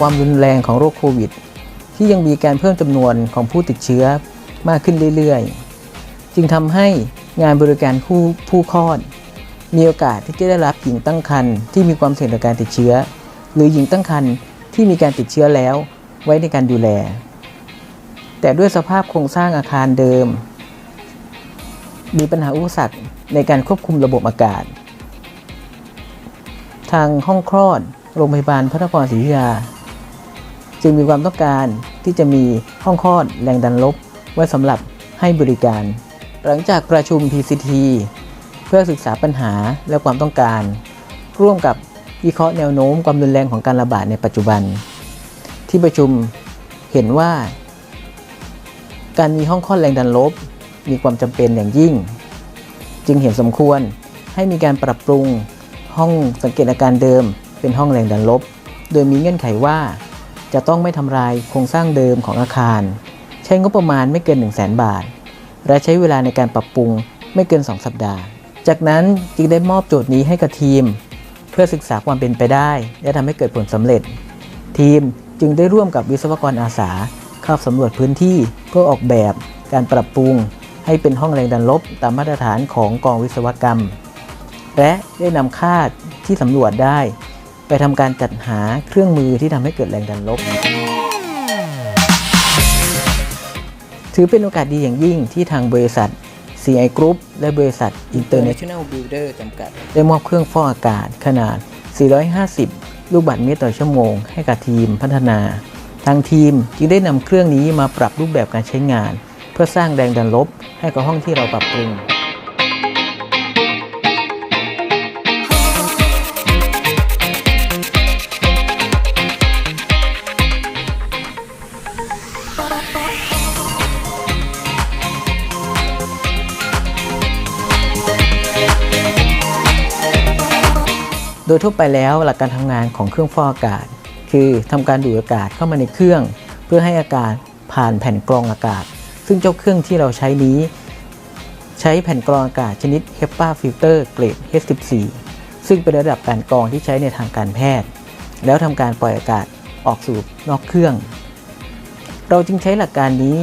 ความรุนแรงของโรคโควิด ที่ยังมีการเพิ่มจำนวนของผู้ติดเชื้อมากขึ้นเรื่อยๆ จึงทำให้งานบริการผู้ผู้คลอด มีโอกาสที่จะได้รับหญิงตั้งครรภ์ที่มีความเสี่ยงต่อการติดเชื้อ หรือหญิงตั้งครรภ์ที่มีการติดเชื้อแล้วไว้ในการดูแล แต่ด้วยสภาพโครงสร้างอาคารเดิม มีปัญหาอุปสรรคในการควบคุมระบบอากาศ ทางห้องคลอดโรงพยาบาลพระนครศรีอยุธยา จึงมีความต้องการที่จะมีห้องคลอดแรงดันลบ ไว้สำหรับให้บริการ หลังจากประชุม PCT เพื่อศึกษาปัญหาและความต้องการ ร่วมกับวิเคราะห์แนวโน้มความรุนแรงของการระบาดในปัจจุบัน ที่ประชุมเห็นว่า การมีห้องคลอดแรงดันลบ มีความจำเป็นอย่างยิ่ง จึงเห็นสมควรให้มีการปรับปรุงห้องสังเกตอาการเดิมเป็นห้องแรงดันลบ โดยมีเงื่อนไขว่า จะต้องไม่ทำลายโครงสร้างเดิมของอาคาร ใช้งบประมาณไม่เกิน 1 0 0 0 0แบาท และใช้เวลาในการปรับปรุงไม่เกิน 2 สัปดาห์ จากนั้นจึงได้มอบโจทย์นี้ให้กับทีม เพื่อศึกษาความเป็นไปได้ และทำให้เกิดผลสำเร็จ ทีมจึงได้ร่วมกับวิศวกรอาสาเข้าสำรวจพื้นที่เพื่อออกแบบการปรับปรุง ให้เป็นห้องแรงดันลบตามมาตรฐานของกองวิศวกรรม และได้นำค่าที่สำรวจได้ ไปทำการจัดหาเครื่องมือที่ทำให้เกิดแรงดันลบ ถือเป็นโอกาสดีอย่างยิ่งที่ทางบริษัท CI Group และบริษัท International Builder จำกัด ได้มอบเครื่องฟอกอากาศขนาด 450 ลูกบาศก์เมตรต่อชั่วโมง ให้กับทีมพัฒนา ทางทีมจึงได้นำเครื่องนี้มาปรับรูปแบบการใช้งาน เพื่อสร้างแรงดันลบให้กับห้องที่เราปรับปรุง ดยทั่วไปแล้วหลักการทำงานของเครื่องฟอกอากาศ คือทำการดูดอากาศเข้ามาในเครื่อง เพื่อให้อากาศผ่านแผ่นกรองอากาศ ซึ่งเจ้าเครื่องที่เราใช้นี้ ใช้แผ่นกรองอากาศชนิด HEPA filter เกรด H14 ซึ่งเป็นระดับการกรองที่ใช้ในทางการแพทย์ แล้วทำการปล่อยอากาศออกสู่นอกเครื่อง เราจึงใช้หลักการนี้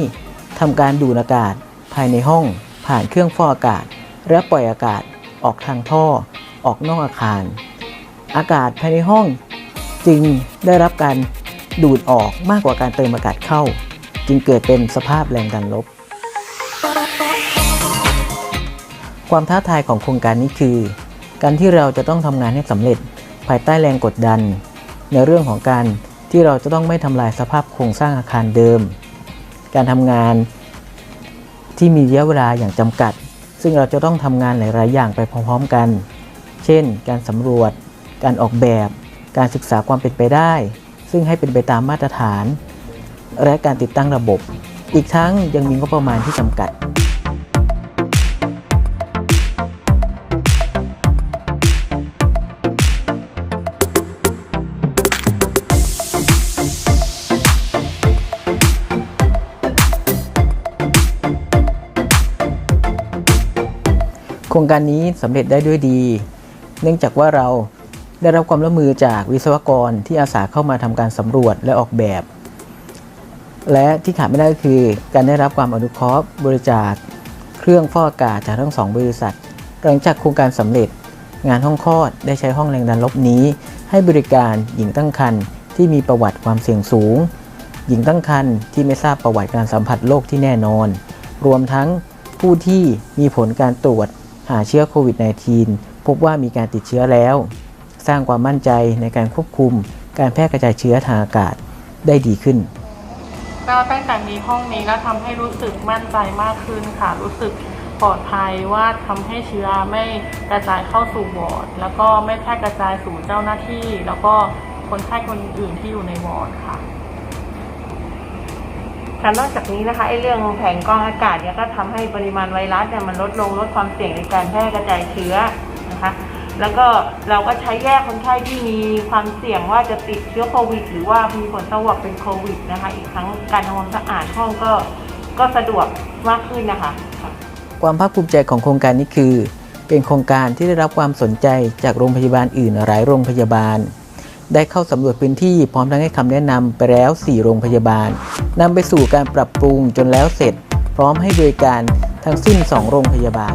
ทำการดูดอากาศภายในห้อง ผ่านเครื่องฟอกอากาศ และปล่อยอากาศออกทางท่อ ออกนอกอาคาร อากาศภายในห้องจึงได้รับการดูดออกมากกว่าการเติมอากาศเข้า จึงเกิดเป็นสภาพแรงดันลบ ความท้าทายของโครงการนี้คือ การที่เราจะต้องทำงานให้สำเร็จภายใต้แรงกดดัน ในเรื่องของการที่เราจะต้องไม่ทำลายสภาพโครงสร้างอาคารเดิม การทำงานที่มีระยะเวลาอย่างจำกัด ซึ่งเราจะต้องทำงานหลายๆอย่างไปพร้อม ๆ กัน เช่น การสำรวจ การออกแบบ การศึกษาความเป็นไปได้ ซึ่งให้เป็นไปตามมาตรฐาน และการติดตั้งระบบ อีกทั้งยังมีงบประมาณที่จำกัด โครงการนี้สำเร็จได้ด้วยดี เนื่องจากว่าเรา ได้รับความร่วมมือจากวิศวกรที่อาสาเข้ามาทำการสำรวจและออกแบบ และที่ขาดไม่ได้ก็คือ การได้รับความอนุเคราะห์บริจาคเครื่องฟอกอากาศจากทั้งสองบริษัท หลังจากโครงการสำเร็จ งานห้องคลอดได้ใช้ห้องแรงดันลบนี้ ให้บริการหญิงตั้งครรภ์ที่มีประวัติความเสี่ยงสูง หญิงตั้งครรภ์ที่ไม่ทราบประวัติการสัมผัสโรคที่แน่นอน รวมทั้งผู้ที่มีผลการตรวจหาเชื้อโควิด -19 พบว่ามีการติดเชื้อแล้ว สร้างความมั่นใจในการควบคุม การแพร่กระจายเชื้อทางอากาศได้ดีขึ้นก็ตั้งแต่มีห้องนี้แล้วทำให้รู้สึกมั่นใจมากขึ้นค่ะ รู้สึกปลอดภัยว่าทำให้เชื้อไม่กระจายเข้าสู่วอร์ดแล้วก็ไม่แพร่กระจายสู่เจ้าหน้าที่ แล้วก็คนไข้คนอื่นที่อยู่ในวอร์ดค่ะค่ะนอกจากนี้นะคะไอ้เรื่องแผงกรองอากาศเนี่ยก็ทำให้ปริมาณไวรัสเนี่ยมันลดลงลดความเสี่ยงในการแพร่กระจายเชื้อนะคะ แล้วก็เราก็ใช้แยกคนไข้ที่มีความเสี่ยงว่าจะติดเชื้อโควิด หรือว่ามีผลสวอปเป็นโควิดนะคะ อีกทั้งการทำความสะอาดห้องก็ก็สะดวกมากขึ้นนะคะ ความภาคภูมิใจของโครงการนี้คือ เป็นโครงการที่ได้รับความสนใจจากโรงพยาบาลอื่นหลายโรงพยาบาล ได้เข้าสำรวจพื้นที่พร้อมทั้งให้คำแนะนำไปแล้ว 4 โรงพยาบาลนำไปสู่การปรับปรุงจนแล้วเสร็จ พร้อมให้บริการทั้งสิ้น 2 โรงพยาบาล